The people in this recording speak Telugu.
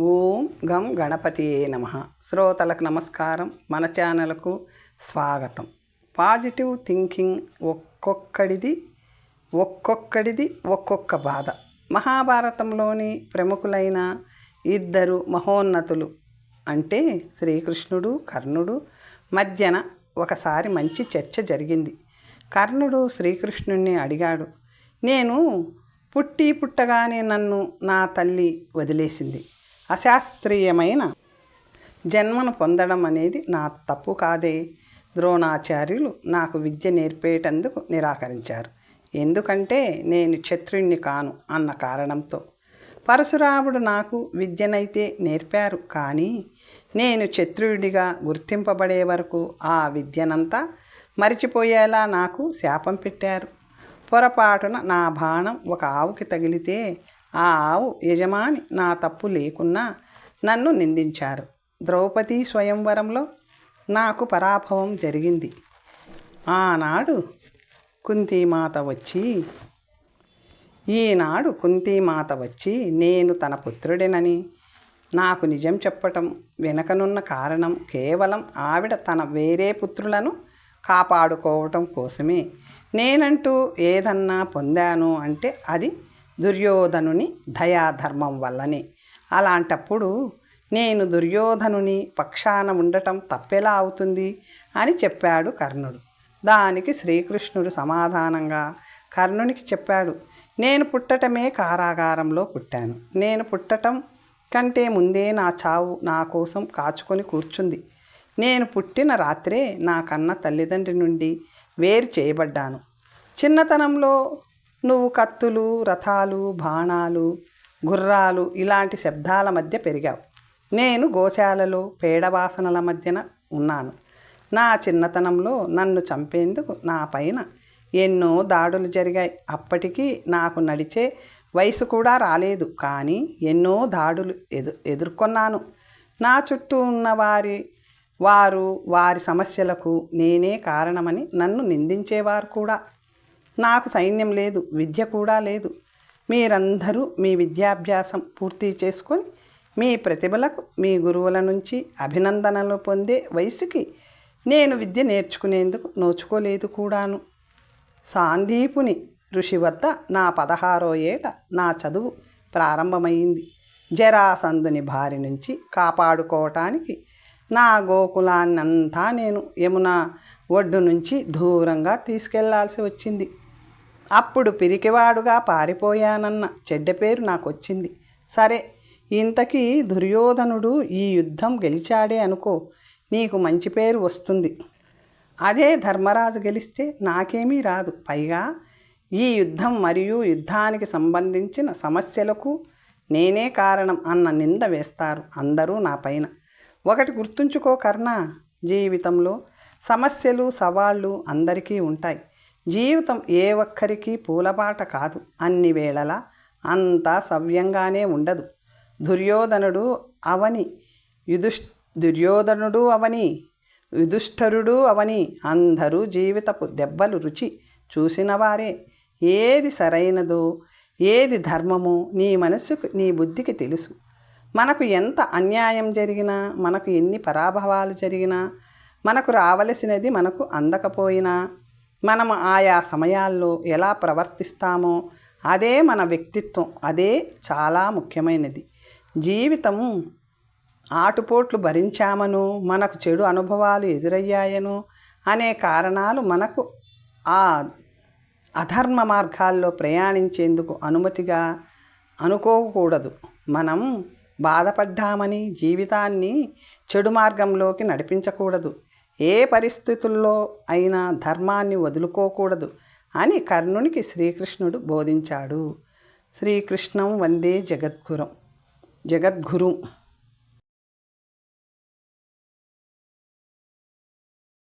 ఓం గం గణపతియే నమ. శ్రోతలకు నమస్కారం. మన ఛానల్కు స్వాగతం. పాజిటివ్ థింకింగ్ ఒక్కొక్కడిది ఒక్కొక్కడిది ఒక్కొక్క బాధ. మహాభారతంలోని ప్రముఖులైన ఇద్దరు మహోన్నతులు అంటే శ్రీకృష్ణుడు కర్ణుడు మధ్యన ఒకసారి మంచి చర్చ జరిగింది. కర్ణుడు శ్రీకృష్ణుణ్ణి అడిగాడు నేను పుట్టి పుట్టగానే నన్ను నా తల్లి వదిలేసింది. అశాస్త్రీయమైన జన్మను పొందడం అనేది నా తప్పు కాదే. ద్రోణాచార్యులు నాకు విద్య నేర్పేటందుకు నిరాకరించారు. ఎందుకంటే నేను క్షత్రుణ్ణి కాను అన్న కారణంతో. పరశురాముడు నాకు విద్యనైతే నేర్పారు కానీ నేను క్షత్రుడిగా గుర్తింపబడే వరకు ఆ విద్యనంతా మరిచిపోయేలా నాకు శాపం పెట్టారు. పొరపాటున నా బాణం ఒక ఆవుకి తగిలితే ఆ ఆవు యజమాని నా తప్పు లేకున్నా నన్ను నిందించారు. ద్రౌపది స్వయంవరంలో నాకు పరాభవం జరిగింది. ఆనాడు కుంతీమాత వచ్చి ఈనాడు కుంతీమాత వచ్చి నేను తన పుత్రుడినని నాకు నిజం చెప్పటం వెనకనున్న కారణం కేవలం ఆవిడ తన వేరే పుత్రులను కాపాడుకోవటం కోసమే. నేనంటూ ఏదన్నా పొందాను అంటే అది దుర్యోధనుని దయాధర్మం వల్లనే. అలాంటప్పుడు నేను దుర్యోధనుని పక్షాన ఉండటం తప్పెలా అవుతుంది? అని చెప్పాడు కర్ణుడు. దానికి శ్రీకృష్ణుడు సమాధానంగా కర్ణునికి చెప్పాడు. నేను పుట్టటమే కారాగారంలో పుట్టాను. నేను పుట్టటం కంటే ముందే నా చావు నా కోసం కాచుకొని కూర్చుంది. నేను పుట్టిన రాత్రే నా కన్న తల్లిదండ్రి నుండి వేరు చేయబడ్డాను. చిన్నతనంలో నువ్వు కత్తులు రథాలు బాణాలు గుర్రాలు ఇలాంటి శబ్దాల మధ్య పెరిగావు. నేను గోశాలలో పేడవాసనల మధ్యన ఉన్నాను. నా చిన్నతనంలో నన్ను చంపేందుకు నా పైన ఎన్నో దాడులు జరిగాయి. అప్పటికీ నాకు నడిచే వయసు కూడా రాలేదు కానీ ఎన్నో దాడులు ఎదు ఎదుర్కొన్నాను. నా చుట్టూ ఉన్న వారి వారు వారి సమస్యలకు నేనే కారణమని నన్ను నిందించేవారు కూడా. నాకు సైన్యం లేదు విద్య కూడా లేదు. మీరందరూ మీ విద్యాభ్యాసం పూర్తి చేసుకొని మీ ప్రతిభలకు మీ గురువుల నుంచి అభినందనలు పొందే వయసుకి నేను విద్య నేర్చుకునేందుకు నోచుకోలేదు కూడాను. సాందీపుని ఋషి వద్ద నా పదహారో ఏట నా చదువు ప్రారంభమైంది. జరాసందుని బారి నుంచి కాపాడుకోవటానికి నా గోకులాన్నంతా నేను యమున ఒడ్డు నుంచి దూరంగా తీసుకెళ్ళాల్సి వచ్చింది. అప్పుడు పిరికివాడుగా పారిపోయానన్న చెడ్డ పేరు నాకు వచ్చింది సరే ఇంతకీ దుర్యోధనుడు ఈ యుద్ధం గెలిచాడే అనుకో నీకు మంచి పేరు వస్తుంది. అదే ధర్మరాజు గెలిస్తే నాకేమీ రాదు. పైగా ఈ యుద్ధం మరియు యుద్ధానికి సంబంధించిన సమస్యలకు నేనే కారణం అన్న నింద వేస్తారు అందరూ నా పైన. ఒకటి గుర్తుంచుకో కర్ణ జీవితంలో సమస్యలు సవాళ్ళు అందరికీ ఉంటాయి. జీవితం ఏ ఒక్కరికి పూలబాట కాదు. అన్ని వేళలా అంతా సవ్యంగానే ఉండదు. దుర్యోధనుడు అవని యుధుష్ దుర్యోధనుడు అవని యుధిష్ఠరుడు అవని అందరూ జీవితపు దెబ్బలు రుచి చూసినవారే ఏది సరైనదో ఏది ధర్మమో నీ మనసుకు నీ బుద్ధికి తెలుసు. మనకు ఎంత అన్యాయం జరిగినా మనకు ఎన్ని పరాభవాలు జరిగినా మనకు రావలసినది మనకు అందకపోయినా మనం ఆయా సమయాల్లో ఎలా ప్రవర్తిస్తామో అదే మన వ్యక్తిత్వం అదే చాలా ముఖ్యమైనది. జీవితం ఆటుపోట్లు భరించామను మనకు చెడు అనుభవాలు ఎదురయ్యాయను అనే కారణాలు మనకు ఆ అధర్మ మార్గాల్లో ప్రయాణించేందుకు అనుమతిగా అనుకోకూడదు. మనం బాధపడ్డామని జీవితాన్ని చెడు మార్గంలోకి నడిపించకూడదు. ఏ పరిస్థితుల్లో అయినా ధర్మాన్ని వదులుకోకూడదు అని కర్ణునికి శ్రీకృష్ణుడు బోధించాడు. శ్రీకృష్ణం వందే జగద్గురం. జగద్గురు.